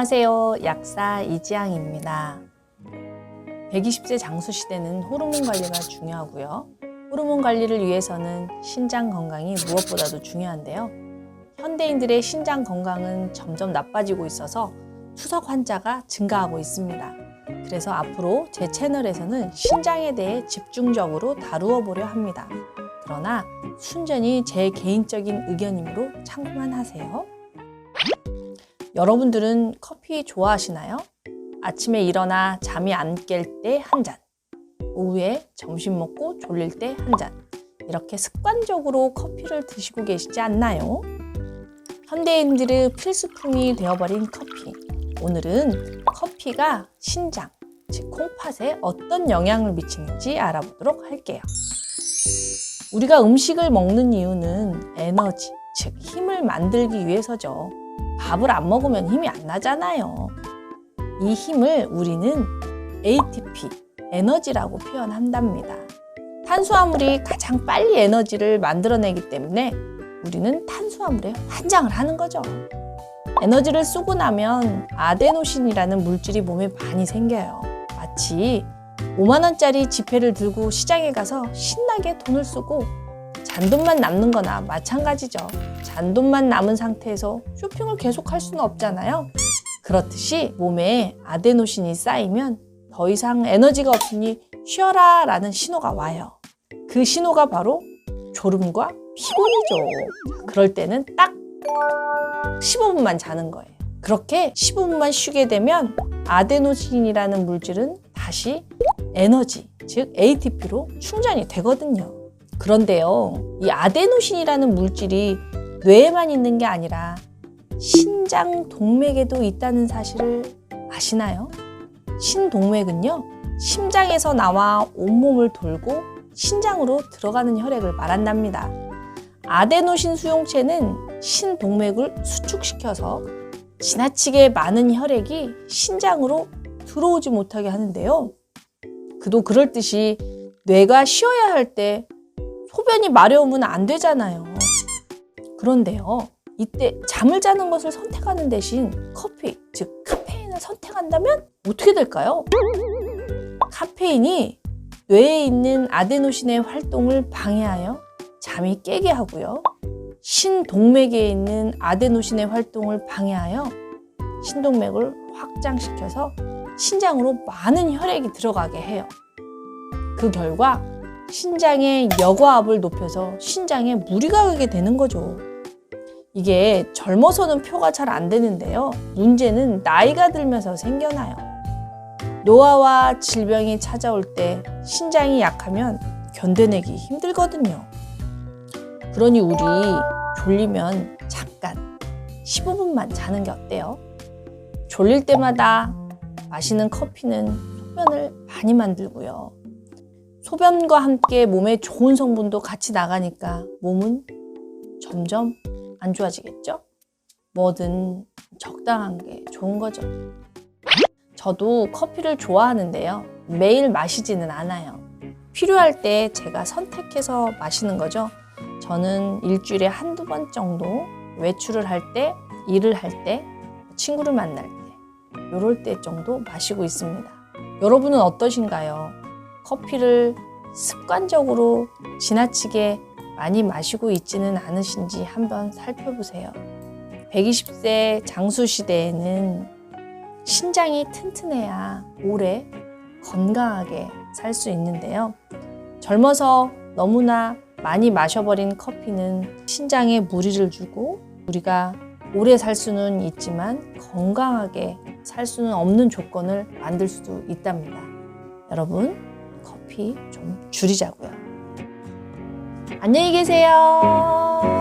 안녕하세요. 약사 이지향입니다. 120세 장수 시대는 호르몬 관리가 중요하고요. 호르몬 관리를 위해서는 신장 건강이 무엇보다도 중요한데요. 현대인들의 신장 건강은 점점 나빠지고 있어서 투석 환자가 증가하고 있습니다. 그래서 앞으로 제 채널에서는 신장에 대해 집중적으로 다루어 보려 합니다. 그러나 순전히 제 개인적인 의견이므로 참고만 하세요. 여러분들은 커피 좋아하시나요? 아침에 일어나 잠이 안 깰 때 한 잔, 오후에 점심 먹고 졸릴 때 한 잔, 이렇게 습관적으로 커피를 드시고 계시지 않나요? 현대인들의 필수품이 되어버린 커피. 오늘은 커피가 신장, 즉 콩팥에 어떤 영향을 미치는지 알아보도록 할게요. 우리가 음식을 먹는 이유는 에너지, 즉 힘을 만들기 위해서죠. 밥을 안 먹으면 힘이 안 나잖아요. 이 힘을 우리는 ATP, 에너지라고 표현한답니다. 탄수화물이 가장 빨리 에너지를 만들어내기 때문에 우리는 탄수화물에 환장을 하는 거죠. 에너지를 쓰고 나면 아데노신이라는 물질이 몸에 많이 생겨요. 마치 5만원짜리 지폐를 들고 시장에 가서 신나게 돈을 쓰고 잔돈만 남는 거나 마찬가지죠. 잔돈만 남은 상태에서 쇼핑을 계속 할 수는 없잖아요. 그렇듯이 몸에 아데노신이 쌓이면 더 이상 에너지가 없으니 쉬어라 라는 신호가 와요. 그 신호가 바로 졸음과 피곤이죠. 그럴 때는 딱 15분만 자는 거예요. 그렇게 15분만 쉬게 되면 아데노신이라는 물질은 다시 에너지, 즉 ATP로 충전이 되거든요. 그런데요, 이 아데노신이라는 물질이 뇌에만 있는 게 아니라 신장 동맥에도 있다는 사실을 아시나요? 신동맥은요, 심장에서 나와 온몸을 돌고 신장으로 들어가는 혈액을 말한답니다. 아데노신 수용체는 신동맥을 수축시켜서 지나치게 많은 혈액이 신장으로 들어오지 못하게 하는데요. 그도 그럴 듯이 뇌가 쉬어야 할 때 소변이 마려우면 안 되잖아요. 그런데요. 이때 잠을 자는 것을 선택하는 대신 커피, 즉 카페인을 선택한다면 어떻게 될까요? 카페인이 뇌에 있는 아데노신의 활동을 방해하여 잠이 깨게 하고요. 신동맥에 있는 아데노신의 활동을 방해하여 신동맥을 확장시켜서 신장으로 많은 혈액이 들어가게 해요. 그 결과 신장의 여과압을 높여서 신장에 무리가 가게 되는 거죠. 이게 젊어서는 표가 잘 안 되는데요. 문제는 나이가 들면서 생겨나요. 노화와 질병이 찾아올 때 신장이 약하면 견뎌내기 힘들거든요. 그러니 우리 졸리면 잠깐 15분만 자는 게 어때요? 졸릴 때마다 마시는 커피는 소변을 많이 만들고요. 소변과 함께 몸에 좋은 성분도 같이 나가니까 몸은 점점 안 좋아지겠죠? 뭐든 적당한 게 좋은 거죠. 저도 커피를 좋아하는데요. 매일 마시지는 않아요. 필요할 때 제가 선택해서 마시는 거죠. 저는 일주일에 한두 번 정도 외출을 할 때, 일을 할 때, 친구를 만날 때, 요럴 때 정도 마시고 있습니다. 여러분은 어떠신가요? 커피를 습관적으로 지나치게 많이 마시고 있지는 않으신지 한번 살펴보세요. 120세 장수 시대에는 신장이 튼튼해야 오래 건강하게 살 수 있는데요. 젊어서 너무나 많이 마셔버린 커피는 신장에 무리를 주고 우리가 오래 살 수는 있지만 건강하게 살 수는 없는 조건을 만들 수도 있답니다. 여러분, 커피 좀 줄이자고요. 안녕히 계세요.